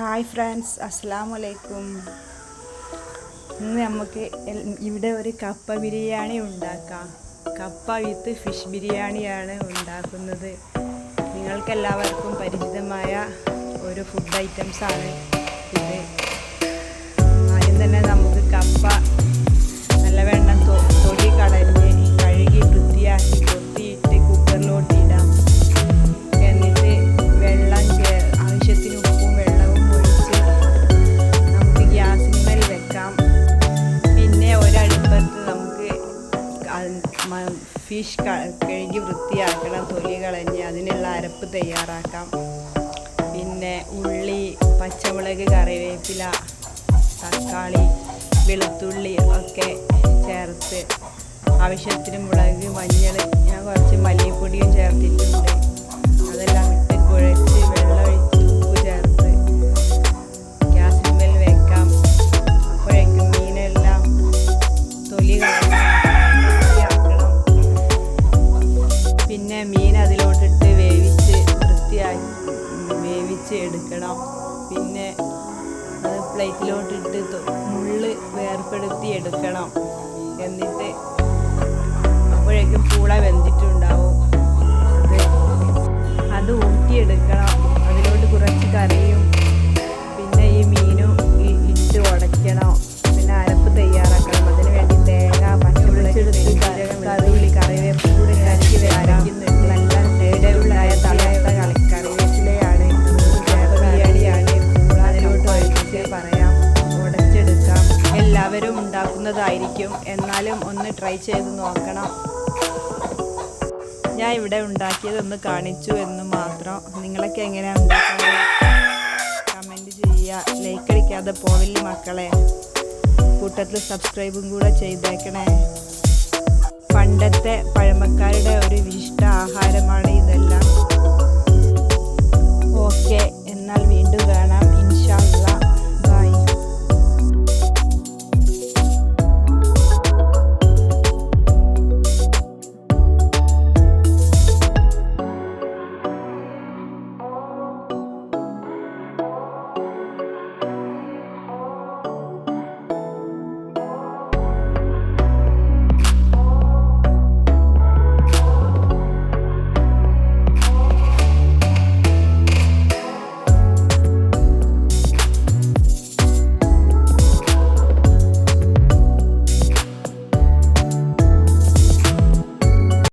Hi friends അസ്സാം വലൈക്കും ഇന്ന് നമുക്ക് ഇവിടെ ഒരു കപ്പ ബിരിയാണി ഉണ്ടാക്കാം. കപ്പ വിത്ത് ഫിഷ് ബിരിയാണിയാണ് ഉണ്ടാക്കുന്നത്. നിങ്ങൾക്കെല്ലാവർക്കും പരിചിതമായ ഒരു ഫുഡ് ഐറ്റംസാണ് ഇത്. ഫിഷ് കഴുകി വൃത്തിയാക്കണം തൊലി കളഞ്ഞ് അതിനുള്ള അരപ്പ് തയ്യാറാക്കാം. പിന്നെ ഉള്ളി പച്ചമുളക് കറിവേപ്പില തക്കാളി വെളുത്തുള്ളി ഒക്കെ ചേർത്ത് ആവശ്യത്തിന് മുളക് മഞ്ഞൾ ഞാൻ കുറച്ച് മല്ലിപ്പൊടിയും ചേർത്തിട്ടുണ്ട്. അതിലോട്ടിട്ട് വേവിച്ച് വൃത്തിയായി വേവിച്ച് എടുക്കണം. പിന്നെ അത് പ്ലേറ്റിലോട്ടിട്ട് മുള്ള് വേർപ്പെടുത്തി എടുക്കണം. എന്നിട്ട് അപ്പോഴേക്കും പൂള വെന്തിട്ടുണ്ടാവും. അത് ഊറ്റിയെടുക്കണം. അതിലോട്ട് കുറച്ച് കറിയും എല്ലാവരും ഉണ്ടാക്കുന്നതായിരിക്കും. എന്നാലും ഒന്ന് ട്രൈ ചെയ്ത് നോക്കണം. ഞാൻ ഇവിടെ ഉണ്ടാക്കിയതൊന്ന് കാണിച്ചു എന്ന് മാത്രം. നിങ്ങളൊക്കെ എങ്ങനെയാണ് കമന്റ് ചെയ്യുക. ലൈക്ക് അടിക്കാതെ പോവില്ല മക്കളെ. കൂട്ടത്തിൽ സബ്സ്ക്രൈബും കൂടെ ചെയ്തേക്കണേ. പണ്ടത്തെ പഴമക്കാരുടെ ഒരു വിശിഷ്ട ആഹാരമാണ് ഇതെല്ലാം